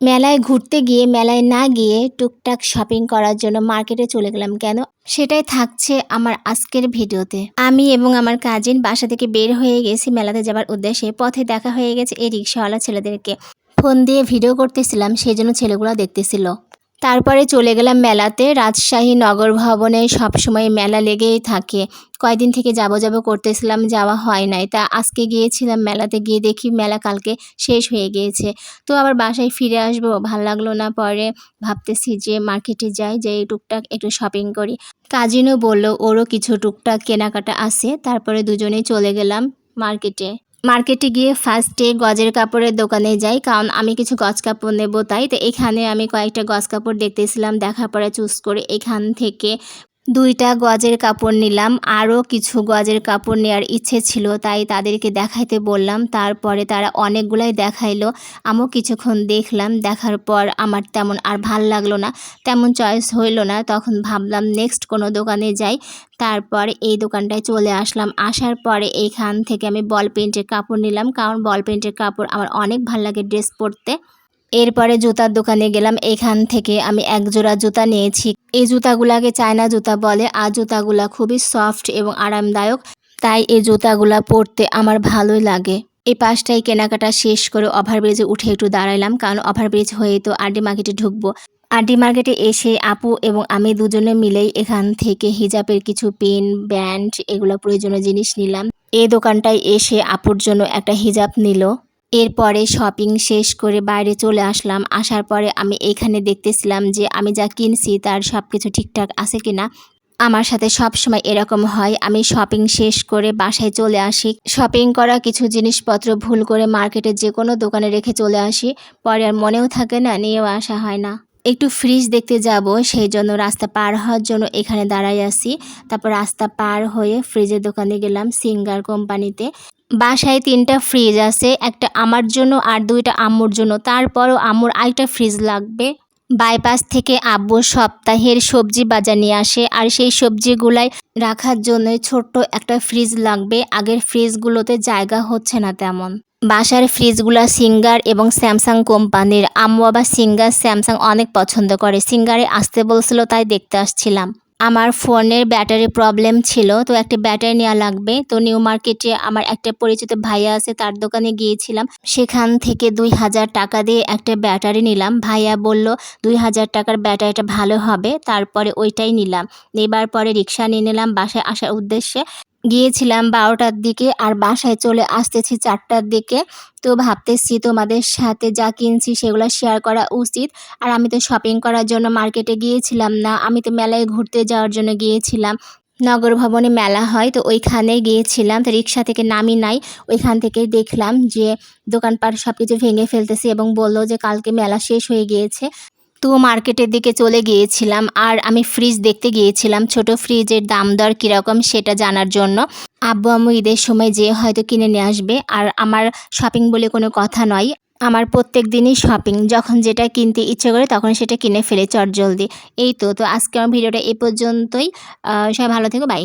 মেলায় ঘুরতে গিয়ে, মেলায় না গিয়ে টুকটাক শপিং করার জন্য মার্কেটে চলে গেলাম। কেন? সেটাই থাকছে আমার আজকের ভিডিওতে। আমি এবং আমার কাজিন বাসা থেকে বের হয়ে গেছি মেলাতে যাবার উদ্দেশ্যে। পথে দেখা হয়ে গেছে এই রিক্সাওয়ালা ছেলেদেরকে। ফোন দিয়ে ভিডিও করতেছিলাম, সেই জন্য ছেলেগুলো দেখতেছিল। তারপরে চলে গেলাম মেলাতে। রাজশাহী নগর ভবনে সবসময় মেলা লেগেই থাকে। কয়দিন থেকে যাব যাব করতেছিলাম, যাওয়া হয় নাই। তা আজকে গিয়েছিলাম মেলাতে, গিয়ে দেখি মেলা কালকে শেষ হয়ে গিয়েছে। তো আবার বাসায় ফিরে আসব, ভালো লাগল না পরে। ভাবতেছি যে মার্কেটে যাই, যে টুকটাক একটু শপিং করি। কাজিনও বলল, ওরও কিছু টুকটাক কেনাকাটা আছে। তারপরে দুজনেই চলে গেলাম মার্কেটে। মার্কেটে গিয়ে ফার্স্টে গজের কাপড়ের দোকানে যাই, কারণ আমি কিছু গজ কাপড় নেব তাই। তো এখানে আমি কয়েকটা গজ কাপড় দেখতেছিলাম, দেখার পরে চুজ করে। এখান থেকে দুইটা গজের কাপড় নিলাম, আরও কিছু গজের কাপড় নেওয়ার ইচ্ছে ছিল, তাই তাদেরকে দেখাইতে বললাম। তারপরে তারা অনেকগুলাই দেখাইলো, আমিও কিছুক্ষণ দেখলাম, দেখার পর আমার তেমন আর ভালো লাগল না, তেমন চয়েস হইল না। তখন ভাবলাম, নেক্সট কোনো দোকানে যাই। তারপর এই দোকানটায় চলে আসলাম। আসার পরে এইখান থেকে আমি বল পেন্টের কাপড় নিলাম, কারণ বল পেন্টের কাপড় আমার অনেক ভালো লাগে ড্রেস পরতে। এরপরে জুতার দোকানে গেলাম। এখান থেকে আমি এক জোড়া জুতা নিয়েছি। এই জুতাগুলাকে চায়না জুতা বলে। আর জুতাগুলা খুবই সফট এবং আরামদায়ক। তাই এই জুতাগুলা পরতে আমার ভালোই লাগে। এই পাশটাই কেনাকাটা শেষ করে ওভারব্রিজে উঠে একটু দাঁড়াইলাম। কারণ ওভারব্রিজ হয়ে তো আরডি মার্কেটে ঢুকবো। আরডি মার্কেটে এসে আপু এবং আমি দুজনে মিলেই এখান থেকে হিজাবের কিছু পেন, ব্যান্ড এগুলো প্রয়োজনীয় জিনিস নিলাম। এই দোকানটায় এসে আপুর জন্য একটা হিজাব নিল। এরপরে শপিং শেষ করে বাইরে চলে আসলাম। আসার পরে আমি এখানে দেখতেছিলাম যে আমি যা কিনছি তার সব কিছু ঠিকঠাক আছে কিনা। আমার সাথে সব সময় এরকম হয়। আমি শপিং শেষ করে বাসায় চলে আসি। শপিং করা কিছু জিনিসপত্র ভুল করে মার্কেটে যে কোনো দোকানে রেখে চলে আসি। পরে আর মনেও থাকে না, নিয়েও আসা হয় না। একটু ফ্রিজ দেখতে যাব সেই জন্য রাস্তা পার হওয়ার জন্য এখানে দাঁড়াই আছি। তারপর রাস্তা পার হয়ে ফ্রিজের দোকানে গেলাম সিঙ্গার কোম্পানিতে। বাসায় তিনটা ফ্রিজ আছে, একটা আমার জন্য আর দুইটা আম্মুর জন্য। তারপরও আম্মুর আরেকটা ফ্রিজ লাগবে। বাইপাস থেকে আব্বু সপ্তাহের সবজি বাজার নিয়ে আসে, আর সেই সবজিগুলাই রাখার জন্য ছোট্ট একটা ফ্রিজ লাগবে। আগের ফ্রিজগুলোতে জায়গা হচ্ছে না তেমন। বাসার ফ্রিজগুলো সিঙ্গার এবং স্যামসাং কোম্পানির। আম্মু আবার সিঙ্গার, স্যামসাং অনেক পছন্দ করে। সিঙ্গারে আসতে বলছিল, তাই দেখতে আসছিলাম। আমার ফোনের ব্যাটারি প্রবলেম ছিল, তো একটা ব্যাটারি নেওয়া লাগবে। তো নিউ মার্কেটে আমার একটা পরিচিত ভাইয়া আছে, তার দোকানে গিয়েছিলাম। সেখান থেকে দুই হাজার টাকা দিয়ে একটা ব্যাটারি নিলাম। ভাইয়া বলল, দুই হাজার টাকার ব্যাটারিটা ভালো হবে, তারপরে ওইটাই নিলাম। নেবার পরে রিক্সা নিয়ে নিলাম। বাসায় আসার উদ্দেশ্যে গিয়েছিলাম বারোটার দিকে আর বাসায় চলে আসতেছি চারটার দিকে। তো ভাবতেছি তোমাদের সাথে যা কিনছি সেগুলো শেয়ার করা উচিত। আর আমি তো শপিং করার জন্য মার্কেটে গিয়েছিলাম না। আমি তো মেলায় ঘুরতে যাওয়ার জন্য গিয়েছিলাম। নগর ভবনে মেলা হয়, তো ওইখানে গিয়েছিলাম। তো রিক্সা থেকে নামি নাই। ওইখান থেকে দেখলাম যে দোকানপাট সব কিছু ভেঙে ফেলতেছে এবং বলল যে কালকে মেলা শেষ হয়ে গিয়েছে। তো মার্কেটের দিকে চলে গিয়েছিলাম আর আমি ফ্রিজ দেখতে গিয়েছিলাম। ছোট ফ্রিজের দাম দর কীরকম সেটা জানার জন্য। আব্বু আম্মু ঈদের সময় যেয়ে হয়তো কিনে নিয়ে আসবে। আর আমার শপিং বলে কোনো কথা নয়। আমার প্রত্যেক দিনই শপিং যখন যেটা কিনতে ইচ্ছে করে তখন সেটা কিনে ফেলে চট জলদি এই তো তো আজকে আমার ভিডিওটা এ পর্যন্তই। সবাই ভালো থেকো বাই